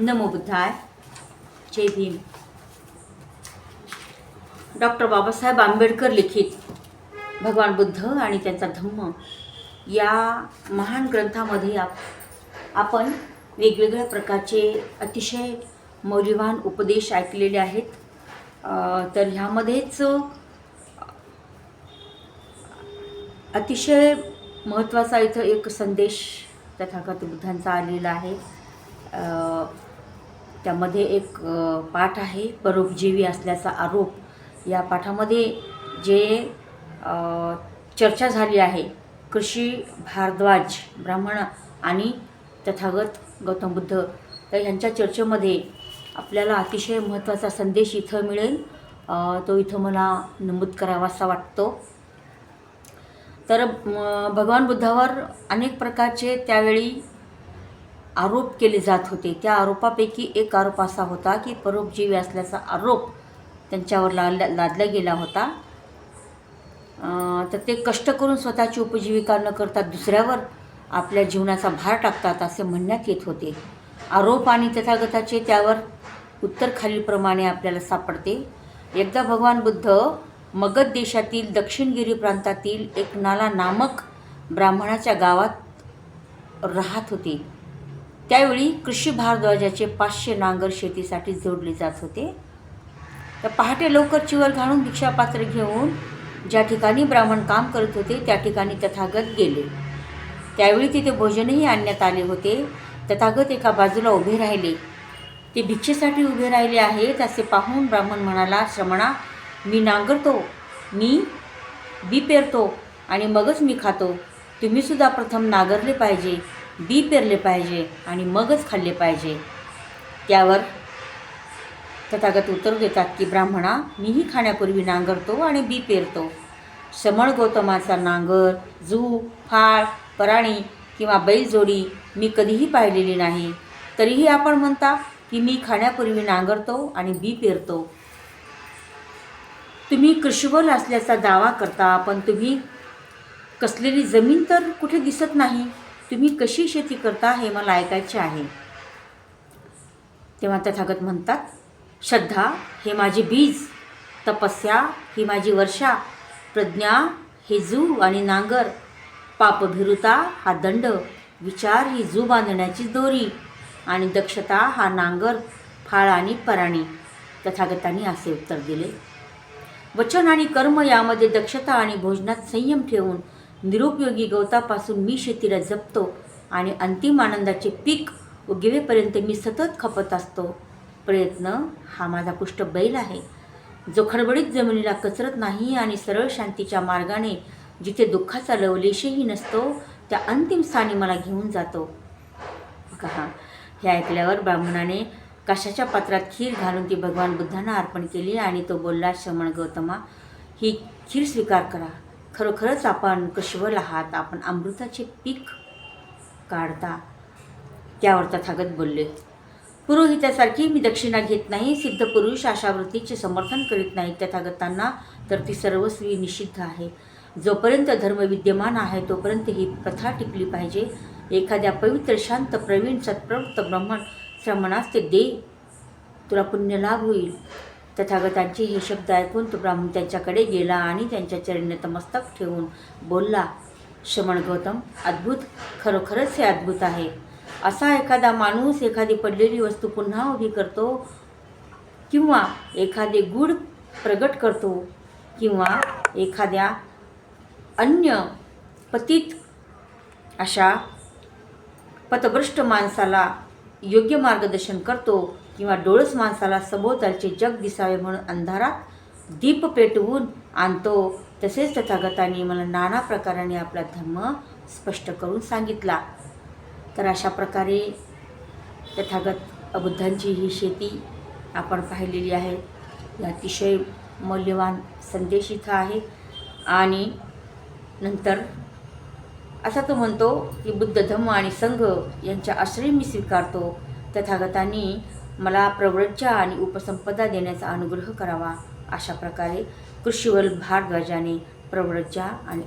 नमो बुद्धाय जय भीम डॉक्टर बाबासाहेब आंबेडकर लिखित भगवान बुद्ध आणि त्यांचा धम्म या महान ग्रंथामध्ये आप आपण वेगवेगळ्या प्रकारचे अतिशय मौल्यवान उपदेश ऐकलेले आहेत. तर ह्यामध्येच अतिशय महत्त्वाचा इथं एक संदेश तथागत बुद्धांचा आलेला आहे. त्यामध्ये एक पाठ आहे परोपजीवी असल्याचा आरोप. या पाठामध्ये जे चर्चा झाली आहे कृषी भारद्वाज ब्राह्मण आणि तथागत गौतम बुद्ध तर ह्यांच्या चर्चेमध्ये आपल्याला अतिशय महत्त्वाचा संदेश इथं मिळेल. तो इथं मला नमूद करावासा वाटतो. तर भगवान बुद्धावर अनेक प्रकारचे त्यावेळी आरोप केले जात होते. त्या आरोपापैकी एक आरोप असा होता की परोपजीवी असल्याचा आरोप त्यांच्यावर लादला लादला गेला होता. तर ते कष्ट करून स्वतःची उपजीविका न करता दुसऱ्यावर आपल्या जीवनाचा भार टाकतात असे म्हणण्यात येत होते. आरोप आणि तथागताचे त्यावर उत्तर खालीलप्रमाणे आपल्याला सापडते. एकदा भगवान बुद्ध मगध देशातील दक्षिणगिरी प्रांतातील एक नाला नामक ब्राह्मणाच्या गावात राहत होते. त्यावेळी कृषी भारद्वाजाचे पाचशे नांगर शेतीसाठी जोडले जात होते. तर पहाटे लवकर चिवर घालून भिक्षापात्र घेऊन ज्या ठिकाणी ब्राह्मण काम करत होते त्या ठिकाणी तथागत गेले. त्यावेळी तिथे भोजनही आणण्यात आले होते. तथागत एका बाजूला उभे राहिले. ते भिक्षेसाठी उभे राहिले आहेत असे पाहून ब्राह्मण म्हणाला श्रमणा मी नांगरतो मी बी पेरतो आणि मगच मी खातो. तुम्हीसुद्धा प्रथम नांगरले पाहिजे. बी पेरले पाहिजे आणि मगच खाल्ले पाहिजे. त्यावर तथागत उत्तर देतात की ब्राह्मणा मीही खाण्यापूर्वी नांगरतो आणि बी पेरतो. समळ गौतमाचा नांगर जू फाळ पराणी किंवा बैलजोडी मी कधीही पाहिलेली नाही. तरीही आपण म्हणता की मी खाण्यापूर्वी नांगरतो आणि बी पेरतो. तुम्ही कृषीबल असल्याचा दावा करता पण तुम्ही कसलेली जमीन तर कुठे दिसत नाही? तुम्ही कशी शेती करता हे मला ऐकायचे आहे. तेव्हा तथागत म्हणतात श्रद्धा हे माझे बीज तपस्या ही माझी वर्षा प्रज्ञा हे जू आणि नांगर पापभिरुता हा दंड विचार ही जू बांधण्याची दोरी आणि दक्षता हा नांगर फाळ आणि पराणी. तथागतांनी असे उत्तर दिले. वचन आणि कर्म यामध्ये दक्षता आणि भोजनात संयम ठेवून निरुपयोगी गवतापासून मी शेतीला जपतो आणि अंतिम आनंदाचे पीक उगवेपर्यंत मी सतत खपत असतो. प्रयत्न हा माझा पुष्ट बैल आहे. जो खडबडीत जमिनीला कचरत नाही आणि सरळ शांतीच्या मार्गाने जिथे दुःखाचा लवलेशही नसतो त्या अंतिम स्थानी मला घेऊन जातो. का हे ऐकल्यावर ब्राह्मणाने कशाच्या पात्रात खीर घालून ती भगवान बुद्धांना अर्पण केली आणि तो बोलला श्रमण गौतमा ही खीर स्वीकार करा. खरोखरच आपण कशवल आहात? आपण अमृताचे पीक काढता. त्यावर तथागत बोलले पुरोहितासारखी मी दक्षिणा घेत नाही सिद्ध पुरुष आशावृत्तीचे समर्थन करीत नाही तथागतांना तर ती सर्वस्वी निषिद्ध आहे. जोपर्यंत धर्म विद्यमान आहे तोपर्यंत ही प्रथा टिकली पाहिजे. एखाद्या पवित्र शांत प्रवीण सत्प्रवृत्त ब्राह्मण श्रमणास ते दे. तुला पुण्य लाभ होईल. तथागतांचे हे शब्द ऐकून तो ब्राह्मण त्यांच्याकडे गेला आणि त्यांच्या चरणी नतमस्तक ठेवून बोलला श्रमण गौतम अद्भुत खरोखरच हे अद्भुत आहे. असा एखादा माणूस एखादी पडलेली वस्तू पुन्हा उभी करतो किंवा एखादे गुढ प्रगट करतो किंवा एखाद्या अन्य पतित अशा पथभ्रष्ट माणसाला योग्य मार्गदर्शन करतो किंवा डोळस माणसाला सभोवतालचे जग दिसावे म्हणून अंधारात दीप पेटवून आणतो तसेच तथागतांनी मला नाना प्रकाराने आपला धर्म स्पष्ट करून सांगितला. तर अशा प्रकारे तथागत बुद्धांची ही शेती आपण पाहिलेली आहे. ही अतिशय मौल्यवान संदेश इथं आहे. आणि नंतर असा तो म्हणतो की बुद्ध धम्म आणि संघ यांच्या आश्रय मी स्वीकारतो. तथागतांनी मला प्रव्रज्जा आणि उपसंपदा देण्याचा अनुग्रह करावा. अशा प्रकारे कृषीवल भारद्वाजाने प्रव्रज्जा आणि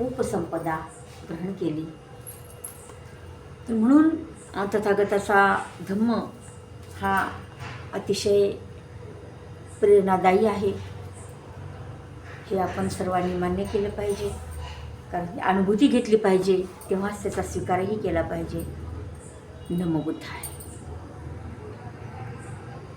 उपसंपदा ग्रहण केली. तर म्हणून तथागताचा धम्म हा अतिशय प्रेरणादायी आहे. हे आपण सर्वांनी मान्य केलं पाहिजे. कारण अनुभूती घेतली पाहिजे तेव्हाच त्याचा स्वीकारही केला पाहिजे. नमो आहे